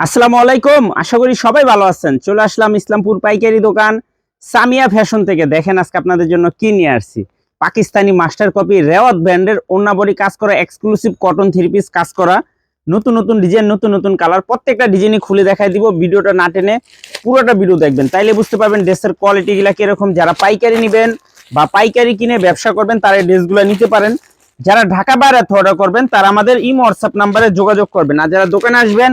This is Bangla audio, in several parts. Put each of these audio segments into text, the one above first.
আসসালামু আলাইকুম। আশা করি সবাই ভালো আছেন। চলে আসলাম ইসলামপুর পাইকারি দোকান সামিয়া ফ্যাশন থেকে। দেখেন আজকে আপনাদের জন্য কি নিয়ে আসছি। পাকিস্তানি মাস্টার কপি রেওয়াত ব্র্যান্ডের ওন্নাবডি কাজ করা এক্সক্লুসিভ কটন থ্রি পিস কাজ করা। নতুন নতুন ডিজাইন নতুন নতুন কালার প্রত্যেকটা ডিজাইনই খুলে দেখাই দিব। ভিডিওটা না টেনে পুরোটা ভিডিও দেখবেন। তাইলে বুঝতে পারবেন ড্রেসের কোয়ালিটিগুলা কীরকম। যারা পাইকারি নেবেন বা পাইকারি কিনে ব্যবসা করবেন, তারা এই ড্রেসগুলো নিতে পারেন। যারা ঢাকা বাইরে অর্ডার করবেন, তারা আমাদের ইমো হোয়াটসঅ্যাপ নাম্বারে যোগাযোগ করবেন। আর যারা দোকানে আসবেন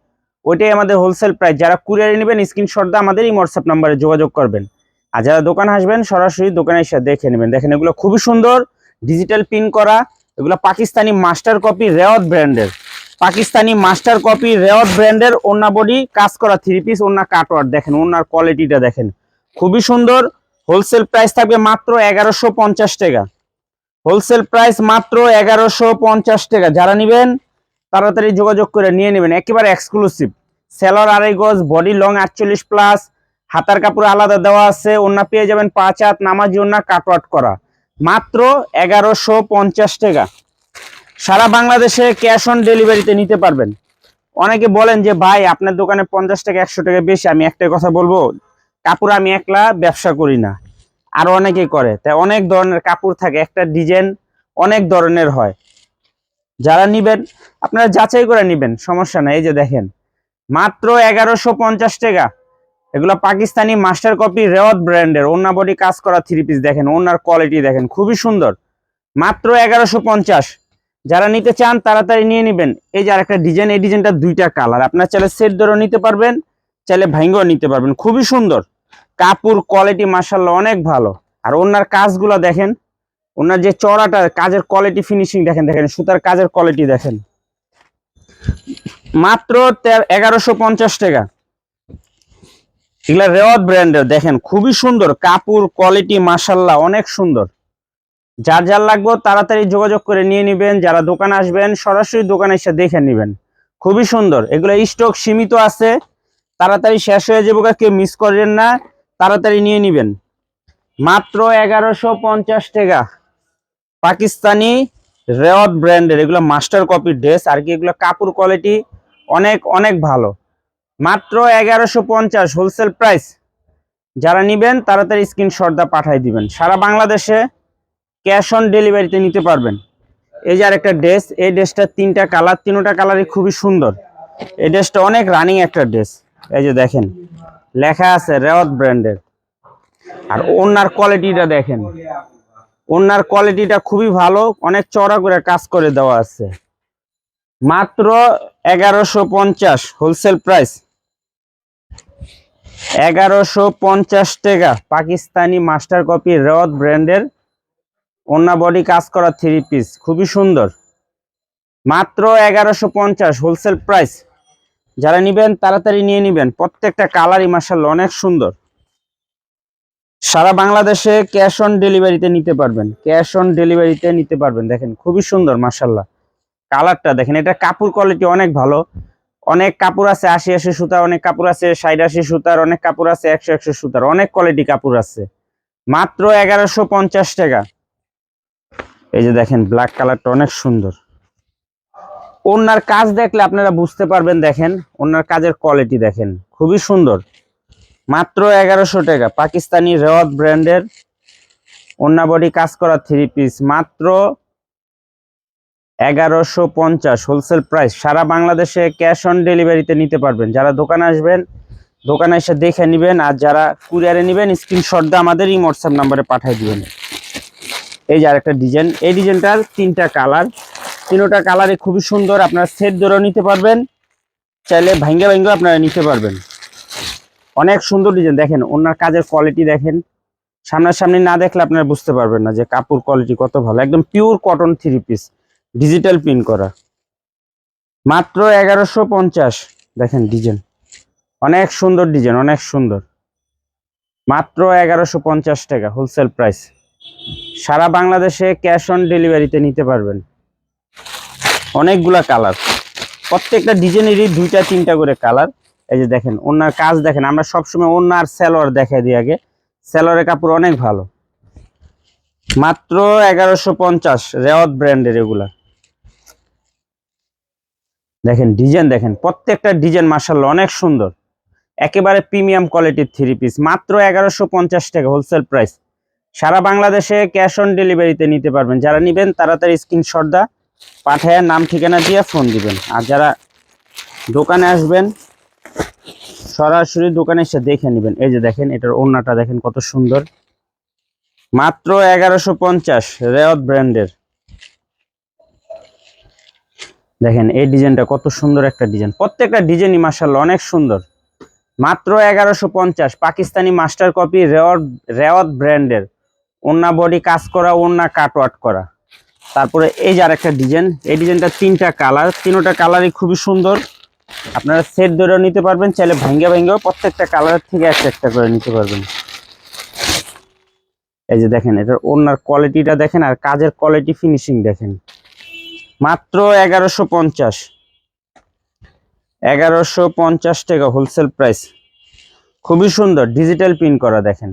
ওইটাই আমাদের হোলসেল প্রাইস যারা কুরিয়ারে নেবেন স্ক্রিনশট দিয়ে আমাদের এই হোয়াটসঅ্যাপ নাম্বারে যোগাযোগ করবেন। আর যারা দোকান আসবেন, সরাসরি দোকানে এসে দেখে নেবেন। দেখেন, এগুলো খুবই সুন্দর ডিজিটাল পিন করা। এগুলো পাকিস্তানি মাস্টার কপি রেওয়াত ব্র্যান্ডের পাকিস্তানি মাস্টার কপি রেওয়াত ব্র্যান্ডের ওন্না বডি কাজ করা থ্রি পিস ওন্না কাটওয়ার দেখেন ওনার কোয়ালিটিটা দেখেন। খুবই সুন্দর হোলসেল প্রাইস থাকবে মাত্র এগারোশো পঞ্চাশ টাকা। হোলসেল প্রাইস মাত্র এগারোশো পঞ্চাশ টাকা। যারা নেবেন তাড়াতাড়ি যোগাযোগ করে নিয়ে নেবেন। একেবারে এক্সক্লুসিভ সেলর আড়াই গজ বডি লং আটচল্লিশ প্লাস হাতার কাপড় আলাদা দেওয়া আছে ওন্না পেয়ে যাবেন পাঁচ হাত, নামাজি ওন্না কাটওয়াট করা। মাত্র এগারোশো পঞ্চাশ টাকা। সারা বাংলাদেশে ক্যাশ অন ডেলিভারিতে নিতে পারবেন। অনেকে বলেন যে, ভাই, আপনার দোকানে পঞ্চাশ টাকা, একশো টাকা বেশি, আমি একটাই কথা বলব, কাপড় আমি একলা ব্যবসা করি না। আরও অনেকেই করে। তাই অনেক ধরনের কাপড় থাকে, একটা ডিজাইন অনেক ধরনের হয়। যারা নিবেন, আপনারা যাচাই করে নিবেন, সমস্যা নাই, এই যে দেখেন। মাত্র এগারোশো পঞ্চাশ টাকা। এগুলো পাকিস্তানি মাস্টার কপি রেওয়াত ব্র্যান্ডের, ওনার বডি কাজ করা থ্রি পিস দেখেন, ওনার কোয়ালিটি দেখেন, খুবই সুন্দর। মাত্র এগারোশো পঞ্চাশ। যারা নিতে চান, তাড়াতাড়ি নিয়ে নেবেন। এই যে আরেকটা ডিজাইন এই ডিজাইনটা দুইটা কালার আপনার চাইলে সেট ধরেও নিতে পারবেন, চাইলে ভাইঙ্গও নিতে পারবেন। খুবই সুন্দর। কাপড় কোয়ালিটি মার্শাল্লাহ অনেক ভালো। আর ওনার কাজগুলো দেখেন ওনার যে চড়াটা, কাজের কোয়ালিটি ফিনিশিং দেখেন দেখেন, সুতার কাজের কোয়ালিটি দেখেন। মাত্র এগারোশো পঞ্চাশ টাকা। এগুলা রেওয়াত ব্র্যান্ডের দেখেন, খুবই সুন্দর। কাপড় কোয়ালিটি মাসাল্লাহ অনেক সুন্দর। যার যার লাগবে তাড়াতাড়ি যোগাযোগ করে নিয়ে নেবেন। যারা দোকানে আসবেন, সরাসরি দোকানে এসে দেখে নেবেন। খুবই সুন্দর। এগুলো স্টক সীমিত আছে। তাড়াতাড়ি শেষ হয়ে যাব কেউ মিস করেন না। তাড়াতাড়ি নিয়ে নেবেন। মাত্র এগারোশো পঞ্চাশ টাকা। পাকিস্তানি রেওয়াত ব্র্যান্ডের, এগুলো মাস্টার কপি ড্রেস, আর কি এগুলো কাপড় কোয়ালিটি অনেক অনেক ভালো। মাত্র এগারোশো পঞ্চাশ হোলসেল প্রাইস। যারা নিবেন, তাড়াতাড়ি স্ক্রিনশট দা পাঠাই দিবেন। সারা বাংলাদেশে ক্যাশ অন ডেলিভারিতে নিতে পারবেন। এই যে আরেকটা ড্রেস, এই ড্রেসটার তিনটা কালার, তিনটা কালারই খুবই সুন্দর। এই ড্রেসটা অনেক রানিং একটা ড্রেস। এই যে দেখেন, লেখা আছে রেওয়াত ব্র্যান্ডের। আর ওনার কোয়ালিটিটা দেখেন। ওনার কোয়ালিটিটা খুবই ভালো, অনেক চড়া করে কাজ করে দেওয়া আছে। মাত্র এগারোশো পঞ্চাশ হোলসেল প্রাইস এগারোশো পঞ্চাশ টাকা পাকিস্তানি মাস্টার কপি রেওয়াত ব্র্যান্ডের। ওন্না বডি কাজ করা থ্রি পিস খুবই সুন্দর। মাত্র এগারোশো পঞ্চাশ হোলসেল প্রাইস যারা নিবেন, তাড়াতাড়ি নিয়ে নিবেন। প্রত্যেকটা কালারই মার্শাল অনেক সুন্দর। সারা বাংলাদেশে ক্যাশ অন ডেলিভারিতে নিতে পারবেন। ক্যাশ অন ডেলিভারিতে নিতে পারবেন। দেখেন, খুবই সুন্দর মার্শাল্লাহ কালারটা দেখেন, এটা কাপড় কোয়ালিটি অনেক ভালো। অনেক কাপড় আছে আশি আশি সুতার, অনেক কাপড় আছে ষাট আশি সুতার, অনেক কাপড় আছে একশো একশো সুতার। অনেক কোয়ালিটি কাপড় আছে। মাত্র এগারোশো পঞ্চাশ টাকা। এই যে দেখেন ব্ল্যাক কালারটা অনেক সুন্দর। ওনার কাজ দেখলে আপনারা বুঝতে পারবেন, দেখেন ওনার কাজের কোয়ালিটি দেখেন, খুবই সুন্দর। মাত্র এগারোশো টাকা। পাকিস্তানি রেওয়াত ব্র্যান্ডের ওন্না বডি কাজ করা থ্রি পিস মাত্র এগারোশো পঞ্চাশ হোলসেল প্রাইস সারা বাংলাদেশে ক্যাশ অন ডেলিভারিতে নিতে পারবেন। যারা দোকানে আসবেন, দোকানে এসে দেখে নেবেন আর যারা কুরিয়ারে নেবেন স্ক্রিনশট দিয়ে আমাদের এই হোয়াটসঅ্যাপ নাম্বারে পাঠিয়ে দিবেন। এই যে আরেকটা ডিজাইন এই ডিজাইনটার তিনটা কালার তিনোটা কালারে খুবই সুন্দর আপনারা সেট ধরেও নিতে পারবেন। চাইলে ভাঙ্গে ভাঙ্গেও আপনারা নিতে পারবেন। অনেক সুন্দর ডিজাইন দেখেন, ওনার কাজের কোয়ালিটি দেখেন। সামনাসামনি না দেখলে আপনারা বুঝতে পারবেন না যে কাপড় কোয়ালিটি কত ভালো। একদম pure cotton three piece digital print করা। মাত্র এগারোশো পঞ্চাশ, দেখেন ডিজাইন অনেক সুন্দর ডিজাইন অনেক সুন্দর। মাত্র এগারোশো পঞ্চাশ টাকা হোলসেল প্রাইস সারা বাংলাদেশে ক্যাশ অন ডেলিভারিতে নিতে পারবেন। অনেকগুলা কালার প্রত্যেকটা ডিজাইনেরই দুইটা, তিনটা করে কালার এই যে দেখেন, ওনার কাজ দেখেন, আমরা সবসময় ওনার সেলোয়ার দেখাই দিই আগে। সেলোয়ারের কাপড় অনেক ভালো। মাত্র এগারোশো পঞ্চাশ, রেওয়াত ব্র্যান্ডের এগুলা। দেখেন, ডিজাইন দেখেন, প্রত্যেকটা ডিজাইন মার্শাল অনেক সুন্দর। একেবারে প্রিমিয়াম কোয়ালিটির থ্রি পিস, মাত্র এগারোশো পঞ্চাশ টাকা হোলসেল প্রাইস। সারা বাংলাদেশে ক্যাশ অন ডেলিভারিতে নিতে পারবেন। যারা নেবেন, তাড়াতাড়ি স্ক্রিনশট দা পাঠায় নাম ঠিকানা দিয়ে ফোন দিবেন। আর যারা দোকানে আসবেন সরাসরি দোকানে এসে দেখে নেবেন। এই যে দেখেন, এটার ওড়নাটা দেখেন কত সুন্দর। মাত্র এগারোশো পঞ্চাশ রেয়ত ব্র্যান্ডের। দেখেন, এই ডিজাইনটা কত সুন্দর একটা ডিজাইন। প্রত্যেকটা ডিজাইনই মার্শাল অনেক সুন্দর। মাত্র এগারোশো পঞ্চাশ পাকিস্তানি মাস্টার কপি রেওয়াত রেওয়াত ব্র্যান্ডের। ওন্না বডি কাজ করা ওন্না কাটওয়াট করা। তারপরে এই যে আরেকটা ডিজাইন, এই ডিজাইনটা তিনটা কালার। তিনটা কালারই খুবই সুন্দর। আপনারা সেট ধরেও নিতে পারবেন, চাইলে ভাঙ্গে ভাঙ্গেও প্রত্যেকটা কালারের থেকে একটা একটা করে নিতে পারবেন। এই যে দেখেন, এটার ওনার কোয়ালিটিটা দেখেন আর কাজের কোয়ালিটি ফিনিশিং দেখেন। মাত্র এগারোশো পঞ্চাশ। এগারোশো পঞ্চাশ টাকা হোলসেল প্রাইস খুবই সুন্দর ডিজিটাল প্রিন্ট করা দেখেন।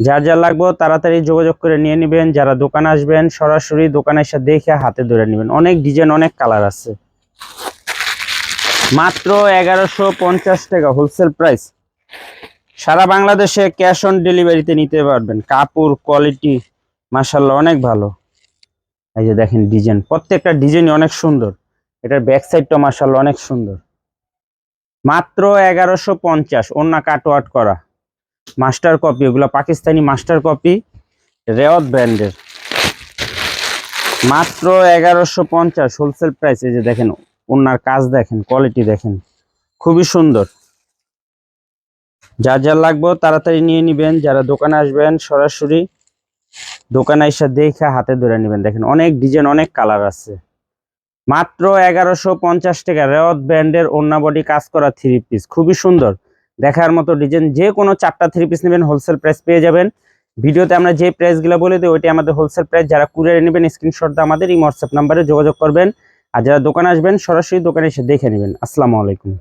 যার যা লাগবে তাড়াতাড়ি যোগাযোগ করে নিয়ে নেবেন। যারা দোকানে আসবেন, সরাসরি দোকানে এসে দেখে হাতে ধরে নেবেন। অনেক ডিজাইন অনেক কালার আছে। মাত্র এগারোশো পঞ্চাশ টাকা হোলসেল প্রাইস সারা বাংলাদেশে ক্যাশ অন ডেলিভারিতে নিতে পারবেন। কাপড় কোয়ালিটি মাসাল্লাহ অনেক ভালো। এই যে দেখেন ডিজাইন প্রত্যেকটা ডিজাইনই অনেক সুন্দর। এটার ব্যাক সাইডটা মাসাল্লাহ অনেক সুন্দর। মাত্র এগারোশো পঞ্চাশ অন্য কাট কাটওয়াট করা। মাস্টার কপি ওগুলো পাকিস্তানি মাস্টার কপি রেওয়াত ব্র্যান্ডের মাত্র এগারোশো পঞ্চাশ হোলসেল প্রাইস এই যে দেখেন ওনার কাজ দেখেন কোয়ালিটি দেখেন। খুবই সুন্দর। যা যা লাগবে তাড়াতাড়ি নিয়ে নেবেন। যারা দোকানে আসবেন সরাসরি দোকানে এসে দেখে হাতে ধরে নেবেন। দেখেন, অনেক ডিজাইন অনেক কালার আছে। মাত্র এগারোশো পঞ্চাশ টাকা রেওয়াত ব্র্যান্ডের ওন্না বডি কাজ করা থ্রি পিস খুবই সুন্দর। দেখার মতো ডিজাইন যে কোনো চারটা থ্রি পিস নেবেন হোলসেল প্রাইস পেয়ে যাবেন। ভিডিওতে আমরা যে প্রাইসগুলো বলে দিই ওইটি আমাদের হোলসেল প্রাইস যারা কুরিয়ারে নেবেন স্ক্রিনশট দিয়ে আমাদের এই হোয়াটসঅ্যাপ নাম্বারে যোগাযোগ করবেন। আর যারা দোকানে আসবেন সরাসরি দোকানে এসে দেখে নেবেন। আসসালামু আলাইকুম।